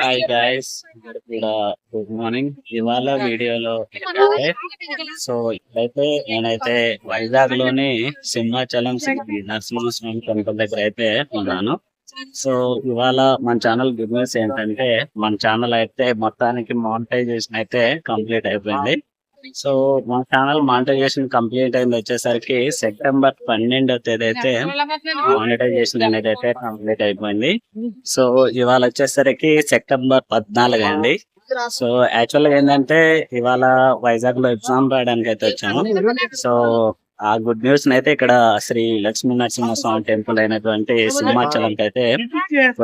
Hi guys good morning ఇవాళ వీడియోలో so ఇప్పుడైతే నేనైతే వైజాగ్లోని సింహాచలం నరసింహస్వామి టెంపుల్ దగ్గర అయితే ఉన్నాను. సో ఇవాళ మన ఛానల్ బిజినెస్ ఏంటంటే మన ఛానల్ అయితే మొత్తానికి మానిటైజేషన్ అయితే కంప్లీట్ అయిపోయింది. సో మా ఛానల్ మానిటైజేషన్ కంప్లీట్ అయింది వచ్చేసరికి సెప్టెంబర్ పన్నెండో తేదీ అయితే మానిటైజేషన్ అనేది అయితే కంప్లీట్ అయిపోయింది. సో ఇవాళ వచ్చేసరికి సెప్టెంబర్ పద్నాలుగు అండి. సో యాక్చువల్గా ఏంటంటే ఇవాళ వైజాగ్లో ఎగ్జామ్ రాయడానికి అయితే వచ్చాను సో ఆ గుడ్ న్యూస్ అయితే ఇక్కడ శ్రీ లక్ష్మీ నరసింహస్వామి టెంపుల్ అయినటువంటి సింహాచలంకి అయితే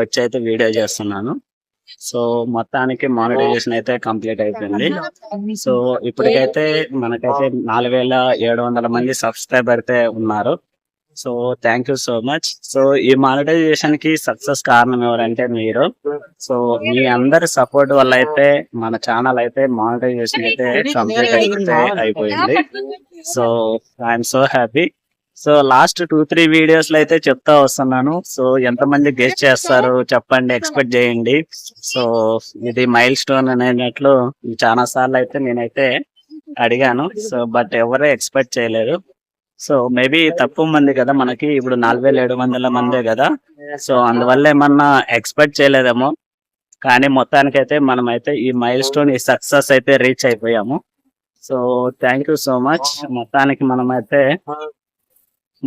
వచ్చి అయితే వీడియో చేస్తున్నాను. సో మొత్తానికి మానిటైజేషన్ అయితే కంప్లీట్ అయిపోయింది సో ఇప్పటికైతే మనకైతే నాలుగు వేల ఏడు వందల మంది సబ్స్క్రైబర్ అయితే ఉన్నారు so thank you so much so ఈ మానిటైజేషన్కి సక్సెస్ కారణం ఎవరంటే మీరు సో మీ అందరి సపోర్ట్ వల్ల అయితే మన ఛానల్ అయితే మానిటైజేషన్ అయితే కంప్లీట్ అయితే అయిపోయింది so I'm so happy so last two three వీడియోస్లో అయితే చెప్తా వస్తున్నాను. సో ఎంతమంది గెస్ట్ చేస్తారు చెప్పండి ఎక్స్పెక్ట్ చేయండి. సో ఇది మైల్ స్టోన్ అనేటట్లు చాలా సార్లు అయితే నేనైతే అడిగాను. సో బట్ ఎవరు ఎక్స్పెక్ట్ చేయలేదు సో మేబీ తక్కువ మంది కదా మనకి ఇప్పుడు నాలుగు వేల ఏడు వందల మందే కదా. సో అందువల్ల ఏమన్నా ఎక్స్పెక్ట్ చేయలేదేమో. కానీ మొత్తానికైతే మనం అయితే ఈ మైల్ స్టోన్ ఈ సక్సెస్ అయితే రీచ్ అయిపోయాము. So thank you so much. మొత్తానికి మనం అయితే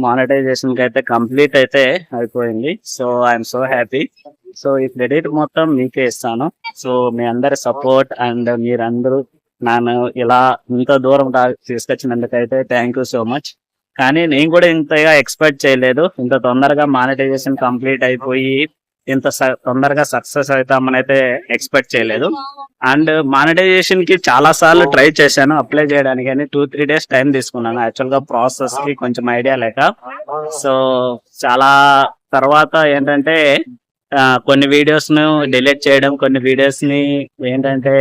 మానిటైజేషన్కి అయితే కంప్లీట్ అయితే అయిపోయింది. So I'm so happy so ఈ క్రెడిట్ మొత్తం మీకే ఇస్తాను. సో మీ అందరి సపోర్ట్ అండ్ మీరందరూ నన్ను ఇలా ఇంత దూరం తీసుకొచ్చినందుకైతే థ్యాంక్ యూ సో మచ్ కానీ నేను కూడా ఇంతగా ఎక్స్పెక్ట్ చేయలేదు. ఇంత తొందరగా మానిటైజేషన్ కంప్లీట్ అయిపోయి ఇంత తొందరగా సక్సెస్ అవుతామని అయితే ఎక్స్పెక్ట్ చేయలేదు. అండ్ మానిటైజేషన్కి చాలా సార్లు ట్రై చేశాను అప్లై చేయడానికి కానీ టూ త్రీ డేస్ టైం తీసుకున్నాను. యాక్చువల్గా ప్రాసెస్కి కొంచెం ఐడియా లేక. సో చాలా తర్వాత ఏంటంటే కొన్ని వీడియోస్ను డిలీట్ చేయడం కొన్ని వీడియోస్ని ఏంటంటే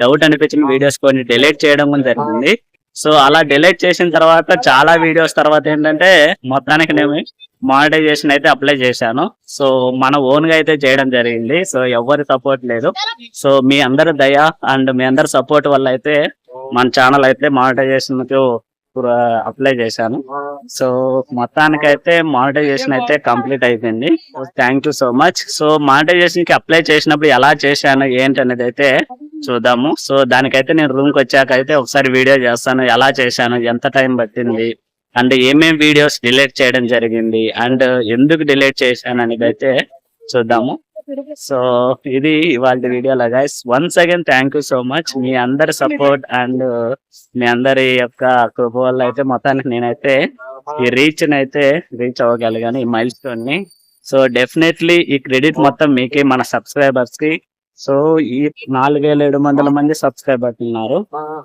డౌట్ అనిపించిన వీడియోస్ కొన్ని డిలీట్ చేయడం కూడా జరిగింది. సో అలా డిలీట్ చేసిన తర్వాత చాలా వీడియోస్ తర్వాత ఏంటంటే మొత్తానికి నేను మానిటైజేషన్ అయితే అప్లై చేశాను. సో మన ఓన్గా అయితే చేయడం జరిగింది. సో ఎవరి సపోర్ట్ లేదు. సో మీ అందరి దయ అండ్ మీ అందరి సపోర్ట్ వల్ల అయితే మన ఛానల్ అయితే మానిటైజేషన్కు అప్లై చేశాను. సో మొత్తానికైతే మానిటైజేషన్ అయితే కంప్లీట్ అయిపోయింది. Thank you so much so మానిటైజేషన్కి apply చేసినప్పుడు ఎలా చేశాను ఏంటి అనేది అయితే చూద్దాము. సో దానికైతే నేను రూమ్కి వచ్చాక అయితే ఒకసారి వీడియో చేస్తాను. ఎలా చేశాను ఎంత టైం పట్టింది అండ్ ఏమేం వీడియోస్ డిలీట్ చేయడం జరిగింది అండ్ ఎందుకు డిలీట్ చేశాను అనేది అయితే చూద్దాము. సో ఇది ఇవాళ వీడియోలో guys once again thank you so much మీ అందరి సపోర్ట్ అండ్ మీ అందరి యొక్క కృప వల్ల అయితే మొత్తానికి నేనైతే ఈ రీచ్ అయితే రీచ్ అవ్వగలిగాను ఈ మైల్ స్టోన్ని. సో డెఫినెట్లీ ఈ క్రెడిట్ మొత్తం మీకే మన సబ్స్క్రైబర్స్కి. సో ఈ నాలుగు వేల ఏడు వందల మంది సబ్స్క్రైబర్స్ ఉన్నారు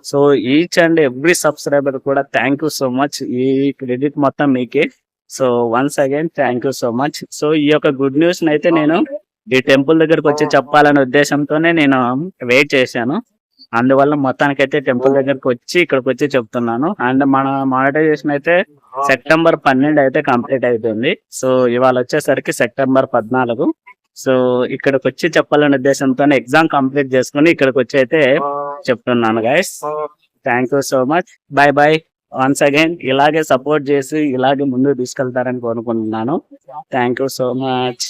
so each and every subscriber కూడా థ్యాంక్ యూ సో మచ్ ఈ క్రెడిట్ మొత్తం మీకే. So once again thank you so much so ఈ యొక్క గుడ్ న్యూస్ అయితే నేను ఈ టెంపుల్ దగ్గరకు వచ్చి చెప్పాలనే ఉద్దేశంతోనే నేను వెయిట్ చేశాను. అందువల్ల మొత్తానికైతే టెంపుల్ దగ్గరకు వచ్చి ఇక్కడికి వచ్చి చెప్తున్నాను. అండ్ మన మానిటైజేషన్ అయితే సెప్టెంబర్ పన్నెండు అయితే కంప్లీట్ అయిపోయింది. సో ఇవాళ వచ్చేసరికి సెప్టెంబర్ పద్నాలుగు. సో ఇక్కడికి వచ్చి చెప్పాలనే ఉద్దేశంతో ఎగ్జామ్ కంప్లీట్ చేసుకుని ఇక్కడికి వచ్చి అయితే చెప్తున్నాను guys thank you so much bye bye once again ఇలాగే సపోర్ట్ చేసి ఇలాగే ముందుకు తీసుకెళ్తారని కోరుకుంటున్నాను. Thank you so much